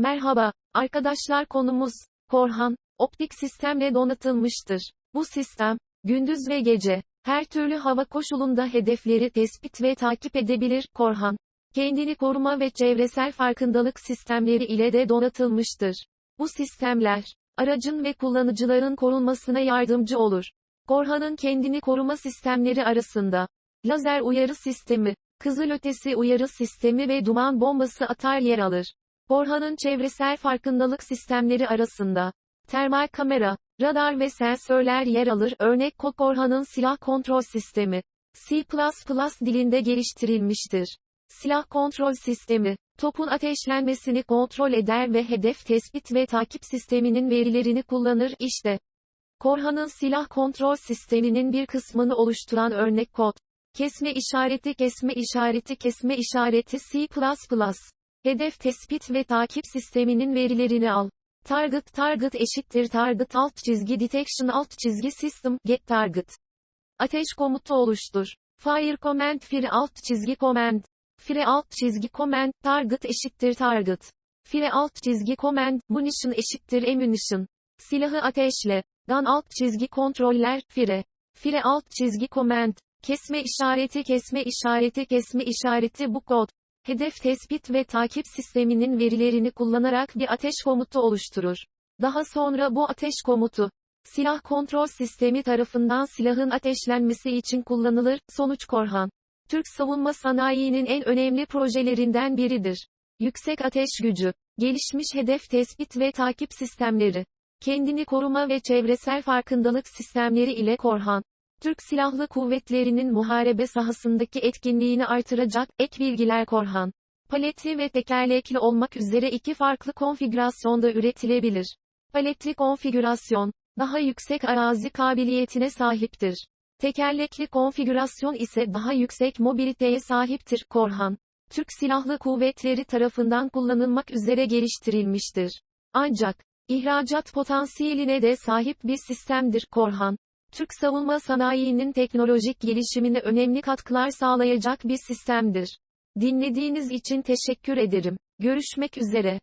Merhaba, arkadaşlar konumuz, Korhan, optik sistemle donatılmıştır. Bu sistem, gündüz ve gece, her türlü hava koşulunda hedefleri tespit ve takip edebilir. Korhan, kendini koruma ve çevresel farkındalık sistemleri ile de donatılmıştır. Bu sistemler, aracın ve kullanıcıların korunmasına yardımcı olur. Korhan'ın kendini koruma sistemleri arasında, lazer uyarı sistemi, kızılötesi uyarı sistemi ve duman bombası atar yer alır. Korhan'ın çevresel farkındalık sistemleri arasında, termal kamera, radar ve sensörler yer alır. Örnek Korhan'ın silah kontrol sistemi, C++ dilinde geliştirilmiştir. Silah kontrol sistemi, topun ateşlenmesini kontrol eder ve hedef tespit ve takip sisteminin verilerini kullanır. İşte, Korhan'ın silah kontrol sisteminin bir kısmını oluşturan örnek kod. Kesme işareti kesme işareti kesme işareti C++. Hedef tespit ve takip sisteminin verilerini al. Target target eşittir target alt çizgi detection alt çizgi system get target. Ateş komutu oluştur. Fire command fire alt çizgi command. Fire alt çizgi command target eşittir target. Fire alt çizgi command munition eşittir ammunition. Silahı ateşle. Gun alt çizgi kontroller fire. Fire alt çizgi command. Kesme işareti kesme işareti kesme işareti bu kod. Hedef tespit ve takip sisteminin verilerini kullanarak bir ateş komutu oluşturur. Daha sonra bu ateş komutu, silah kontrol sistemi tarafından silahın ateşlenmesi için kullanılır. Sonuç Korhan. Türk savunma sanayinin en önemli projelerinden biridir. Yüksek ateş gücü, gelişmiş hedef tespit ve takip sistemleri, kendini koruma ve çevresel farkındalık sistemleri ile Korhan, Türk Silahlı Kuvvetleri'nin muharebe sahasındaki etkinliğini artıracak ek bilgiler Korhan. Paletli ve tekerlekli olmak üzere iki farklı konfigürasyonda üretilebilir. Paletli konfigürasyon, daha yüksek arazi kabiliyetine sahiptir. Tekerlekli konfigürasyon ise daha yüksek mobiliteye sahiptir. Korhan, Türk Silahlı Kuvvetleri tarafından kullanılmak üzere geliştirilmiştir. Ancak, ihracat potansiyeline de sahip bir sistemdir. Korhan, Türk savunma sanayinin teknolojik gelişimine önemli katkılar sağlayacak bir sistemdir. Dinlediğiniz için teşekkür ederim. Görüşmek üzere.